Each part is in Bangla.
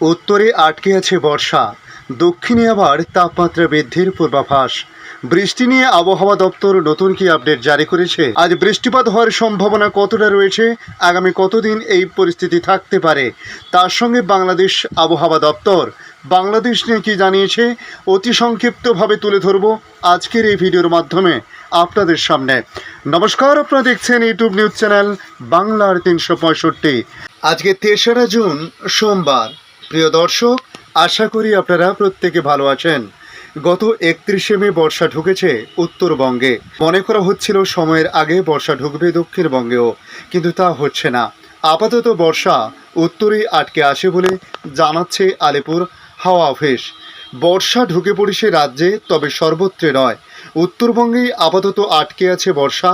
উত্তরে আটকে আছে বর্ষা। দক্ষিণে আবার তাপমাত্রা বৃদ্ধির পূর্বাভাস। বৃষ্টি নিয়ে আবহাওয়া দপ্তর নতুন কি আপডেট জারি করেছে? আজ বৃষ্টিপাত হওয়ার সম্ভাবনা কতটা রয়েছে? আগামী কতদিন এই পরিস্থিতি থাকতে পারে? তার সঙ্গে বাংলাদেশ আবহাওয়া দপ্তর। বাংলাদেশ নিয়ে কি জানিয়েছে? অতি সংক্ষিপ্তভাবে তুলে ধরব আজকের এই ভিডিওর মাধ্যমে আপনাদের সামনে। নমস্কার, আপনারা দেখছেন ইউটিউব নিউজ চ্যানেল বাংলার তিনশো পঁয়ষট্টি। আজকে তেসরা জুন, সোমবার। প্রিয় দর্শক, আশা করি আপনারা প্রত্যেকে ভালো আছেন। গত একত্রিশে মে বর্ষা ঢুকেছে উত্তরবঙ্গে। মনে করা হচ্ছিল সময়ের আগে বর্ষা ঢুকবে দক্ষিণবঙ্গেও, কিন্তু তা হচ্ছে না। আপাতত বর্ষা উত্তরেই আটকে আসে বলে জানাচ্ছে আলিপুর হাওয়া অফিস। বর্ষা ঢুকে পড়েছে রাজ্যে, তবে সর্বত্রে নয়। উত্তরবঙ্গেই আপাতত আটকে আছে বর্ষা।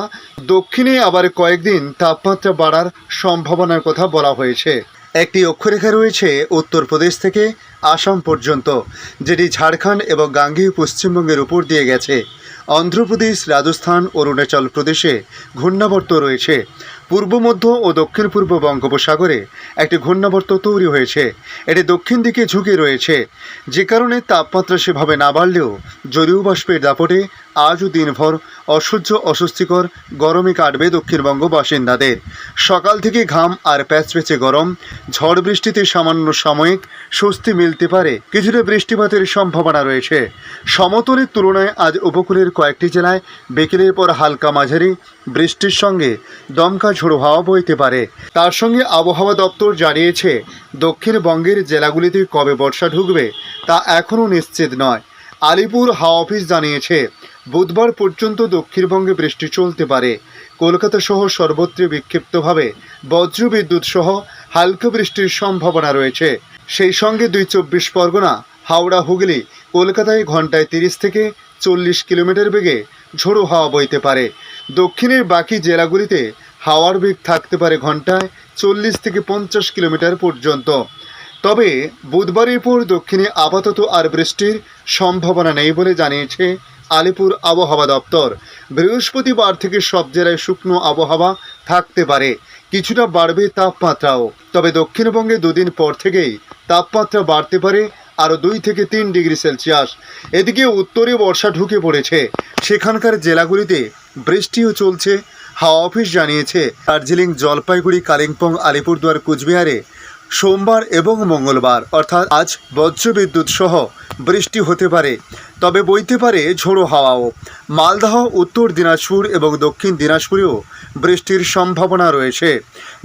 দক্ষিণে আবার কয়েকদিন তাপমাত্রা বাড়ার সম্ভাবনার কথা বলা হয়েছে। একটি অক্ষরেখা রয়েছে উত্তরপ্রদেশ থেকে আসাম পর্যন্ত, যেটি ঝাড়খণ্ড এবং গাঙ্গেয় পশ্চিমবঙ্গের উপর দিয়ে গেছে। অন্ধ্রপ্রদেশ, রাজস্থান, অরুণাচল প্রদেশে ঘূর্ণাবর্ত রয়েছে। পূর্ব মধ্য ও দক্ষিণ পূর্ব বঙ্গোপসাগরে একটি ঘূর্ণাবর্ত তৈরি হয়েছে। এটি দক্ষিণ দিকে ঝুঁকে রয়েছে। যে কারণে তাপমাত্রা সেভাবে না বাড়লেও জলীয় বাষ্পের দাপটে আজও দিনভর অসহ্য, অস্বস্তিকর, গরমে কাটবে দক্ষিণবঙ্গ বাসিন্দাদের। সকাল থেকে ঘাম আর প্যাচপ্যাচে গরম, ঝড় বৃষ্টিতে সামান্য সাময়িক স্বস্তি মিলতে পারে কিছুটা বৃষ্টিপাতের সম্ভাবনা রয়েছে। সমতলের তুলনায় আজ উপকূলের কয়েকটি জেলায় বিকেলের পর হালকা মাঝারি বৃষ্টির সঙ্গে দমকা ঝোড়ো হাওয়া বইতে পারে। তার সঙ্গে আবহাওয়া দপ্তর জানিয়েছে, দক্ষিণবঙ্গের জেলাগুলিতে কবে বর্ষা ঢুকবে তা এখনও নিশ্চিত নয়। আলিপুর হাওয়া অফিস জানিয়েছে, বুধবার পর্যন্ত দক্ষিণবঙ্গে বৃষ্টি চলতে পারে। কলকাতা সহ সর্বত্র বিক্ষিপ্তভাবে বজ্রবিদ্যুৎ সহ হালকা বৃষ্টির সম্ভাবনা রয়েছে। সেই সঙ্গে দুই চব্বিশ পরগনা, হাওড়া, হুগলি কলকাতায় ঘন্টায় তিরিশ থেকে চল্লিশ কিলোমিটার বেগে ঝোড়ো হাওয়া বইতে পারে। দক্ষিণের বাকি জেলাগুলিতে হাওয়ার বেগ থাকতে পারে ঘন্টায় চল্লিশ থেকে পঞ্চাশ কিলোমিটার পর্যন্ত। তবে বুধবারের পর দক্ষিণে আপাতত আর বৃষ্টির সম্ভাবনা নেই বলে জানিয়েছে আলিপুর আবহাওয়া দপ্তর। বৃহস্পতিবার থেকে সব জেলায় শুকনো আবহাওয়া থাকতে পারে। কিছুটা বাড়বে তাপমাত্রাও। তবে দক্ষিণবঙ্গে দুদিন পর থেকেই তাপমাত্রা বাড়তে পারে আরও দুই থেকে তিন ডিগ্রি সেলসিয়াস। এদিকে উত্তরে বর্ষা ঢুকে পড়েছে। সেখানকার জেলাগুলিতে বৃষ্টিও চলছে। হাওয়া অফিস জানিয়েছে, দার্জিলিং, জলপাইগুড়ি, কালিম্পং, আলিপুরদুয়ার, কুচবিহারে সোমবার এবং মঙ্গলবার, অর্থাৎ আজ বজ্রবিদ্যুৎ সহ বৃষ্টি হতে পারে, তবে বইতে পারে ঝোড়ো হাওয়াও। মালদহ, উত্তর দিনাজপুর এবং দক্ষিণ দিনাজপুরেও বৃষ্টির সম্ভাবনা রয়েছে।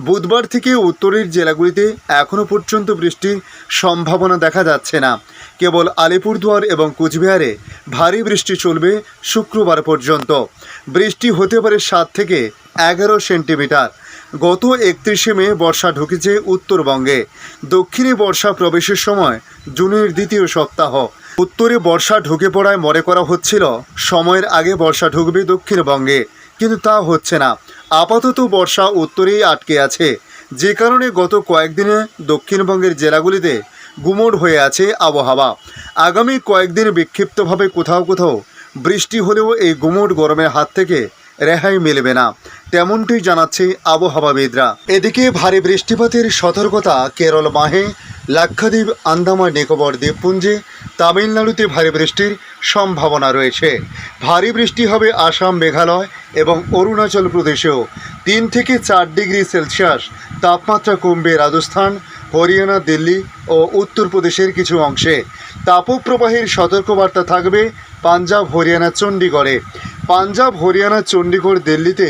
বুধবার থেকে উত্তরের জেলাগুলিতে এখনও পর্যন্ত বৃষ্টির সম্ভাবনা দেখা যাচ্ছে না। কেবল আলিপুরদুয়ার এবং কুচবিহারে ভারী বৃষ্টি চলবে শুক্রবার পর্যন্ত। বৃষ্টি হতে পারে সাত থেকে এগারো সেন্টিমিটার। গত একত্রিশে মে বর্ষা ঢুকেছে উত্তরবঙ্গে। দক্ষিণে বর্ষা প্রবেশের সময় জুনের দ্বিতীয় সপ্তাহ। উত্তরে বর্ষা ঢুকে পড়ায় মনে করা হচ্ছিল, সময়ের আগে বর্ষা ঢুকবে দক্ষিণবঙ্গে। কিন্তু তা হচ্ছে না। আপাতত বর্ষা উত্তরেই আটকে আছে। যে কারণে গত কয়েকদিনে দক্ষিণবঙ্গের জেলাগুলিতে গুমোট হয়ে আছে আবহাওয়া। আগামী কয়েকদিন বিক্ষিপ্তভাবে কোথাও কোথাও বৃষ্টি হলেও এই গুমোট গরমের হাত থেকে রেহাই মিলবে না। তেমনটি জানাচ্ছে আবহাওয়াবিদরা এদিকে ভারী বৃষ্টিপাতের সতর্কতা কেরল মাহে, লাক্ষাদ্বীপ, আন্দামান, নিকোবর দ্বীপপুঞ্জে, তামিলনাড়ুতে ভারী বৃষ্টির সম্ভাবনা রয়েছে। ভারী বৃষ্টি হবে আসাম, মেঘালয় এবং অরুণাচল প্রদেশেও। তিন থেকে চার ডিগ্রি সেলসিয়াস তাপমাত্রা কমবে রাজস্থান, হরিয়ানা, দিল্লি ও উত্তরপ্রদেশের কিছু অংশে। তাপপ্রবাহের সতর্কবার্তা থাকবে পাঞ্জাব, হরিয়ানা, চণ্ডীগড়ে। পাঞ্জাব, হরিয়ানা, চণ্ডীগড়, দিল্লিতে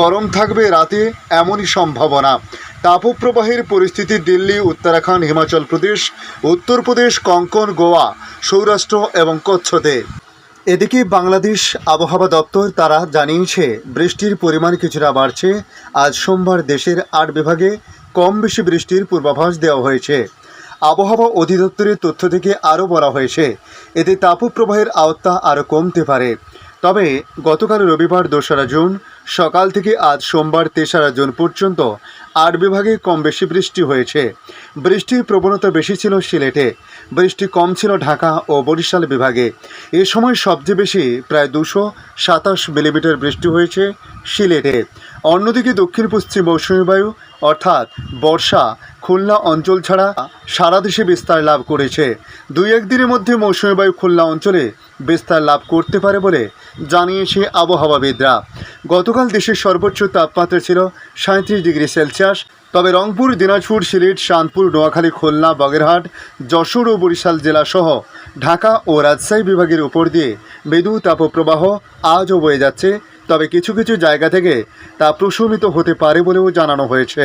গরম থাকবে রাতে, এমনই সম্ভাবনা। তাপপ্রবাহের পরিস্থিতি দিল্লি, উত্তরাখণ্ড, হিমাচল প্রদেশ, উত্তরপ্রদেশ, কঙ্কন, গোয়া, সৌরাষ্ট্র এবং কচ্ছতে। এদিকে বাংলাদেশ আবহাওয়া দপ্তর তারা জানিয়েছে, বৃষ্টির পরিমাণ কিছুটা বাড়ছে। আজ সোমবার দেশের আট বিভাগে কম বেশি বৃষ্টির পূর্বাভাস দেওয়া হয়েছে। আবহাওয়া অধিদপ্তরের তথ্য থেকে আরও বলা হয়েছে, এতে তাপপ্রবাহের আওতা আরও কমতে পারে। তবে গতকাল রবিবার দোসরা জুন, সকাল থেকে আজ সোমবার তেসরা জুন পর্যন্ত আট বিভাগে কম বেশি বৃষ্টি হয়েছে। বৃষ্টির প্রবণতা বেশি ছিল সিলেটে। বৃষ্টি কম ছিল ঢাকা ও বরিশাল বিভাগে। এ সময় সবচেয়ে বেশি প্রায় দুশো সাতাশ মিলিমিটার বৃষ্টি হয়েছে সিলেটে। অন্যদিকে দক্ষিণ পশ্চিম মৌসুমী বায়ু, অর্থাৎ বর্ষা, খুলনা অঞ্চল ছাড়া সারা দেশে বিস্তার লাভ করেছে। দুই একদিনের মধ্যে মৌসুমী বায়ু খুলনা অঞ্চলে বিস্তার লাভ করতে পারে বলে জানিয়েছে আবহাওয়াবিদরা। গতকাল দেশের সর্বোচ্চ তাপমাত্রা ছিল সাঁত্রিশ ডিগ্রি সেলসিয়াস। তবে রংপুর, দিনাজপুর, সিলেট শান্তপুর নোয়াখালী, খুলনা, বগেরহাট, যশোর ও বরিশাল জেলাসহ ঢাকা ও রাজশাহী বিভাগের উপর দিয়ে মৃদু তাপপ্রবাহ আজও বয়ে যাচ্ছে। তবে কিছু কিছু জায়গা থেকে তা প্রশমিত হতে পারে বলেও জানানো হয়েছে।